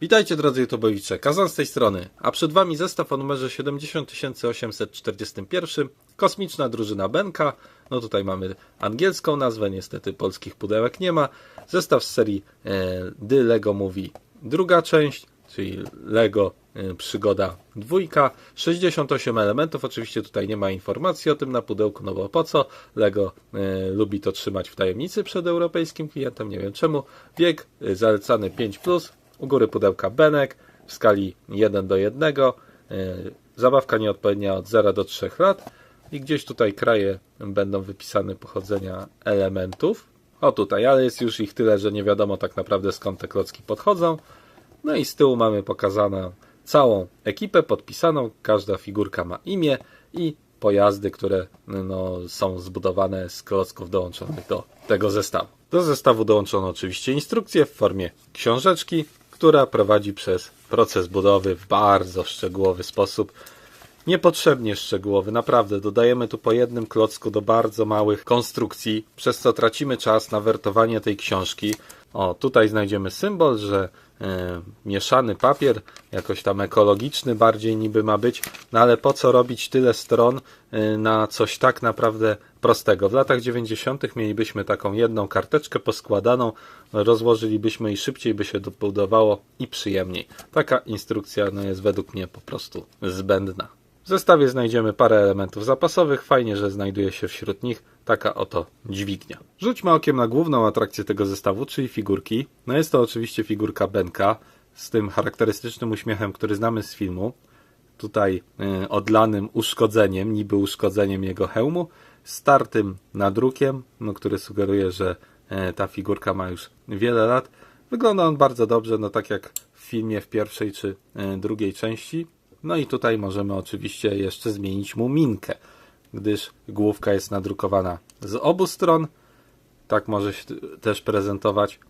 Witajcie drodzy YouTubeowicze, Kazan z tej strony, a przed Wami zestaw o numerze 70841, kosmiczna drużyna Benka, no tutaj mamy angielską nazwę, niestety polskich pudełek nie ma, zestaw z serii e, The Lego Movie druga część, czyli Lego e, Przygoda dwójka, 68 elementów, oczywiście tutaj nie ma informacji o tym na pudełku, no bo po co, Lego e, lubi to trzymać w tajemnicy przed europejskim klientem, nie wiem czemu, wiek e, zalecany 5+, u góry pudełka Benek w skali 1 do 1. Zabawka nieodpowiednia od 0 do 3 lat. I gdzieś tutaj kraje będą wypisane pochodzenia elementów. O tutaj, ale jest już ich tyle, że nie wiadomo tak naprawdę skąd te klocki podchodzą. No i z tyłu mamy pokazaną całą ekipę podpisaną. Każda figurka ma imię i pojazdy, które no, są zbudowane z klocków dołączonych do tego zestawu. Do zestawu dołączono oczywiście instrukcje w formie książeczki, która prowadzi przez proces budowy w bardzo szczegółowy sposób. Niepotrzebnie szczegółowy, naprawdę. Dodajemy tu po jednym klocku do bardzo małych konstrukcji, przez co tracimy czas na wertowanie tej książki. O, tutaj znajdziemy symbol, że e, mieszany papier, jakoś tam ekologiczny bardziej niby ma być, no ale po co robić tyle stron e, na coś tak naprawdę prostego. W latach 90. mielibyśmy taką jedną karteczkę poskładaną, rozłożylibyśmy i szybciej by się dobudowało i przyjemniej. Taka instrukcja no, jest według mnie po prostu zbędna. W zestawie znajdziemy parę elementów zapasowych, fajnie, że znajduje się wśród nich taka oto dźwignia. Rzućmy okiem na główną atrakcję tego zestawu, czyli figurki. No jest to oczywiście figurka Benka z tym charakterystycznym uśmiechem, który znamy z filmu. Tutaj y, odlanym uszkodzeniem, niby uszkodzeniem jego hełmu, startym nadrukiem, no, który sugeruje, że y, ta figurka ma już wiele lat. Wygląda on bardzo dobrze, no tak jak w filmie w pierwszej czy y, drugiej części. No i tutaj możemy oczywiście jeszcze zmienić mu minkę, gdyż główka jest nadrukowana z obu stron. Tak może się też prezentować.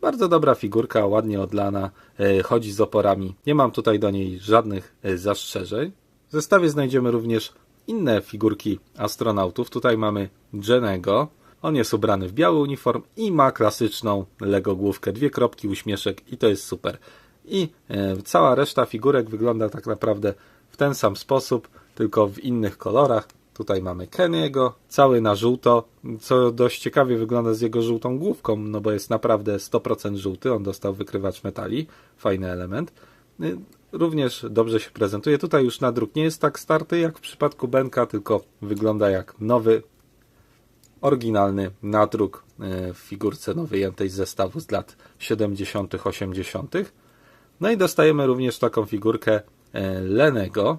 Bardzo dobra figurka, ładnie odlana, e, chodzi z oporami. Nie mam tutaj do niej żadnych e, zastrzeżeń. W zestawie znajdziemy również inne figurki astronautów. Tutaj mamy Jenego. On jest ubrany w biały uniform i ma klasyczną Lego główkę. Dwie kropki, uśmieszek i to jest super i e, cała reszta figurek wygląda tak naprawdę w ten sam sposób, tylko w innych kolorach. Tutaj mamy Keniego, cały na żółto, co dość ciekawie wygląda z jego żółtą główką, no bo jest naprawdę 100% żółty, on dostał wykrywacz metali, fajny element. E, również dobrze się prezentuje. Tutaj już nadruk nie jest tak starty jak w przypadku Benka, tylko wygląda jak nowy, oryginalny nadruk e, w figurce no, wyjętej z zestawu z lat 70., 80. No i dostajemy również taką figurkę e, Lenego.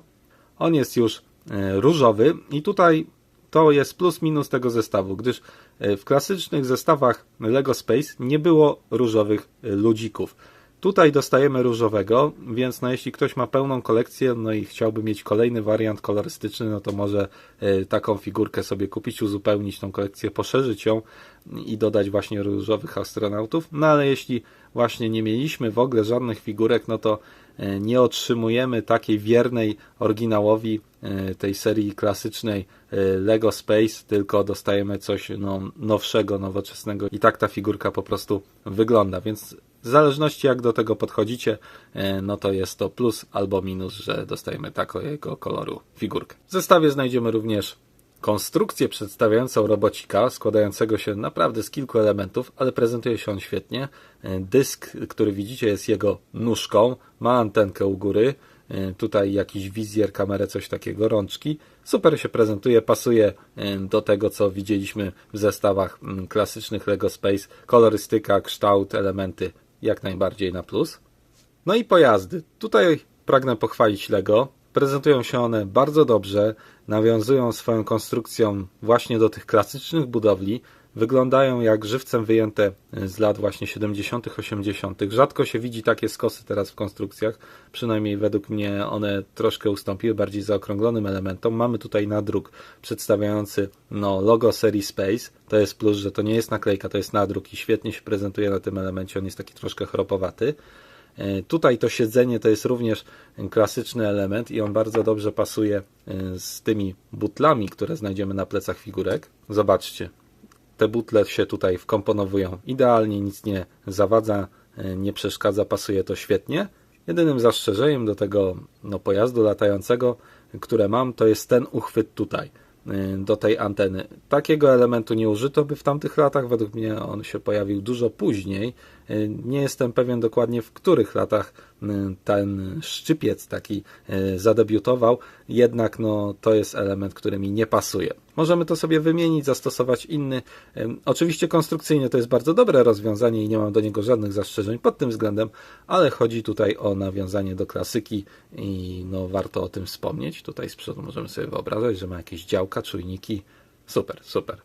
On jest już e, różowy i tutaj to jest plus minus tego zestawu, gdyż e, w klasycznych zestawach Lego Space nie było różowych ludzików. Tutaj dostajemy różowego, więc no jeśli ktoś ma pełną kolekcję, no i chciałby mieć kolejny wariant kolorystyczny, no to może e, taką figurkę sobie kupić, uzupełnić tą kolekcję, poszerzyć ją i dodać właśnie różowych astronautów. No ale jeśli właśnie nie mieliśmy w ogóle żadnych figurek, no to e, nie otrzymujemy takiej wiernej oryginałowi e, tej serii klasycznej Lego Space, tylko dostajemy coś no, nowszego, nowoczesnego i tak ta figurka po prostu wygląda, więc w zależności jak do tego podchodzicie, e, no to jest to plus albo minus, że dostajemy takiego koloru figurkę. W zestawie znajdziemy również konstrukcję przedstawiającą robocika, składającego się naprawdę z kilku elementów, ale prezentuje się on świetnie. E, dysk, który widzicie, jest jego nóżką, ma antenkę u góry, e, tutaj jakiś wizjer, kamerę, coś takiego, rączki. Super się prezentuje, pasuje do tego, co widzieliśmy w zestawach mm, klasycznych LEGO Space. Kolorystyka, kształt, elementy jak najbardziej na plus. No i pojazdy. Tutaj pragnę pochwalić Lego. Prezentują się one bardzo dobrze, nawiązują swoją konstrukcją właśnie do tych klasycznych budowli, wyglądają jak żywcem wyjęte z lat właśnie 70., 80. Rzadko się widzi takie skosy teraz w konstrukcjach, przynajmniej według mnie one troszkę ustąpiły bardziej zaokrąglonym elementom. Mamy tutaj nadruk przedstawiający no, logo serii Space. To jest plus, że to nie jest naklejka, to jest nadruk i świetnie się prezentuje na tym elemencie. On jest taki troszkę chropowaty. E, tutaj to siedzenie to jest również klasyczny element i on bardzo dobrze pasuje e, z tymi butlami, które znajdziemy na plecach figurek. Zobaczcie, te butle się tutaj wkomponowują idealnie, nic nie zawadza e, nie przeszkadza, pasuje to świetnie. Jedynym zastrzeżeniem do tego no, pojazdu latającego, które mam, to jest ten uchwyt tutaj y, do tej anteny. Takiego elementu nie użyto by w tamtych latach, według mnie on się pojawił dużo później. Y, Nie jestem pewien dokładnie w których latach ten szczypiec taki y, zadebiutował, jednak no, to jest element, który mi nie pasuje. Możemy to sobie wymienić, zastosować inny. Oczywiście konstrukcyjnie to jest bardzo dobre rozwiązanie i nie mam do niego żadnych zastrzeżeń pod tym względem, ale chodzi tutaj o nawiązanie do klasyki i no, warto o tym wspomnieć. Tutaj z przodu możemy sobie wyobrażać, że ma jakieś działka, czujniki. Super, super.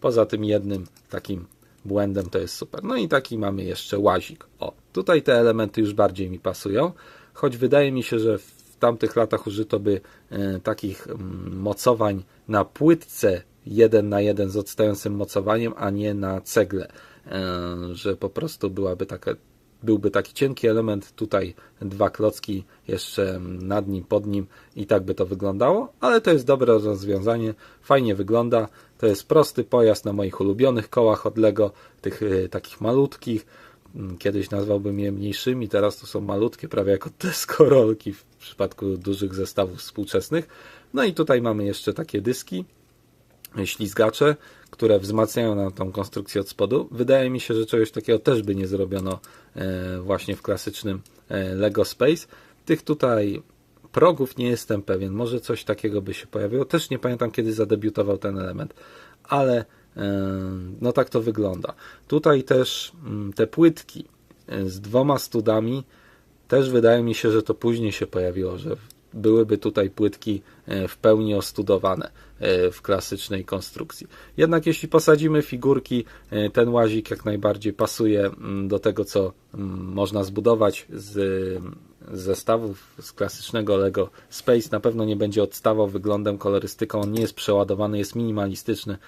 Poza tym jednym takim błędem to jest super. No i taki mamy jeszcze łazik. O, tutaj te elementy już bardziej mi pasują, choć wydaje mi się, że w tamtych latach użyto by e, takich mm, mocowań na płytce jeden na jeden z odstającym mocowaniem, a nie na cegle, e, że po prostu byłaby taka byłby taki cienki element, tutaj dwa klocki jeszcze nad nim, pod nim i tak by to wyglądało, ale to jest dobre rozwiązanie, fajnie wygląda, to jest prosty pojazd na moich ulubionych kołach od Lego, tych y, takich malutkich, Mm, kiedyś nazwałbym je mniejszymi, teraz to są malutkie, prawie jak od deskorolki w przypadku dużych zestawów współczesnych. No i tutaj mamy jeszcze takie dyski, ślizgacze, które wzmacniają nam tą konstrukcję od spodu. Wydaje mi się, że czegoś takiego też by nie zrobiono e, właśnie w klasycznym Lego Space. Tych tutaj progów nie jestem pewien. Może coś takiego by się pojawiło. Też nie pamiętam, kiedy zadebiutował ten element, ale no tak to wygląda. Tutaj też mm, te płytki e, z dwoma studami też wydaje mi się, że to później się pojawiło, że byłyby tutaj płytki e, w pełni ostudowane e, w klasycznej konstrukcji. Jednak jeśli posadzimy figurki, ten łazik jak najbardziej pasuje mm, do tego, co mm, można zbudować z zestawów z klasycznego Lego Space. Na pewno nie będzie odstawał wyglądem, kolorystyką. On nie jest przeładowany, jest minimalistyczny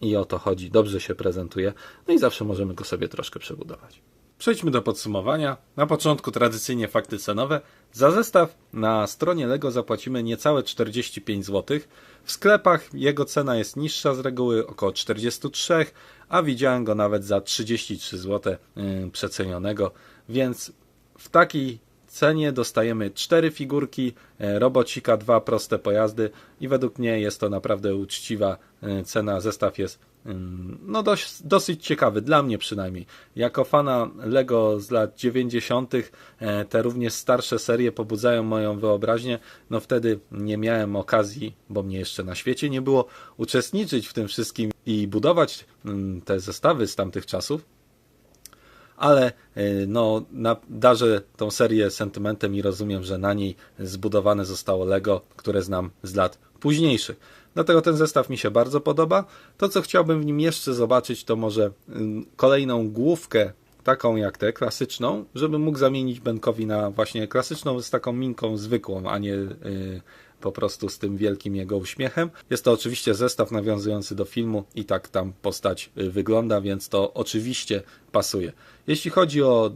i o to chodzi. Dobrze się prezentuje. No i zawsze możemy go sobie troszkę przebudować. Przejdźmy do podsumowania. Na początku tradycyjnie fakty cenowe. Za zestaw na stronie Lego zapłacimy niecałe 45 zł. W sklepach jego cena jest niższa z reguły, około 43, a widziałem go nawet za 33 zł yy, przecenionego, więc w takiej cenie dostajemy cztery figurki, e, robocika, dwa proste pojazdy i według mnie jest to naprawdę uczciwa e, cena. Zestaw jest ym, no dość, dosyć ciekawy, dla mnie przynajmniej. Jako fana Lego z lat 90., e, te również starsze serie pobudzają moją wyobraźnię. No wtedy nie miałem okazji, bo mnie jeszcze na świecie nie było, uczestniczyć w tym wszystkim i budować ym, te zestawy z tamtych czasów ale no, na, darzę tą serię sentymentem i rozumiem, że na niej zbudowane zostało Lego, które znam z lat późniejszych. Dlatego ten zestaw mi się bardzo podoba. To, co chciałbym w nim jeszcze zobaczyć, to może y, kolejną główkę, taką jak tę, klasyczną, żebym mógł zamienić Benkowi na właśnie klasyczną z taką minką zwykłą, a nie yy, po prostu z tym wielkim jego uśmiechem. Jest to oczywiście zestaw nawiązujący do filmu i tak tam postać y, wygląda, więc to oczywiście pasuje. Jeśli chodzi o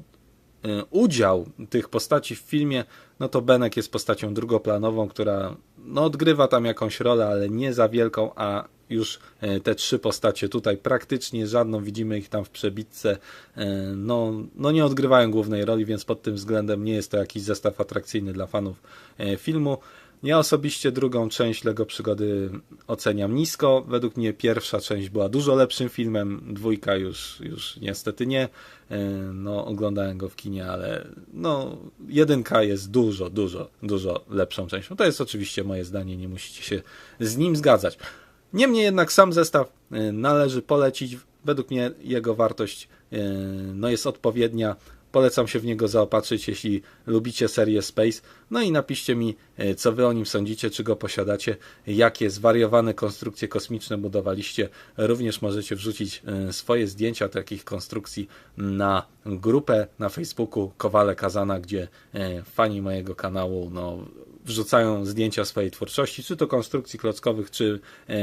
y, udział tych postaci w filmie, no to Benek jest postacią drugoplanową, która no, odgrywa tam jakąś rolę, ale nie za wielką, a już y, te trzy postacie tutaj praktycznie żadną, widzimy ich tam w przebitce, no, no nie odgrywają głównej roli, więc pod tym względem nie jest to jakiś zestaw atrakcyjny dla fanów filmu. Ja osobiście drugą część Lego Przygody oceniam nisko. Według mnie pierwsza część była dużo lepszym filmem, dwójka już, już niestety nie. No, oglądałem go w kinie, ale no, jedynka jest dużo, dużo, dużo lepszą częścią. To jest oczywiście moje zdanie, nie musicie się z nim zgadzać. Niemniej jednak sam zestaw należy polecić. Według mnie jego wartość no, jest odpowiednia. Polecam się w niego zaopatrzyć, jeśli lubicie serię Space. No i napiszcie mi, e, co wy o nim sądzicie, czy go posiadacie, jakie zwariowane konstrukcje kosmiczne budowaliście. Również możecie wrzucić e, swoje zdjęcia takich konstrukcji na grupę na Facebooku Kowale Kazana, gdzie e, fani mojego kanału no, wrzucają zdjęcia swojej twórczości, czy to konstrukcji klockowych, czy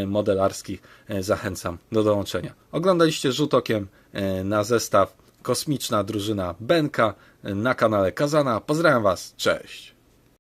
modelarskich. Zachęcam do dołączenia. Oglądaliście rzut okiem na zestaw kosmiczna drużyna Benka na kanale Kazana. Pozdrawiam Was, cześć!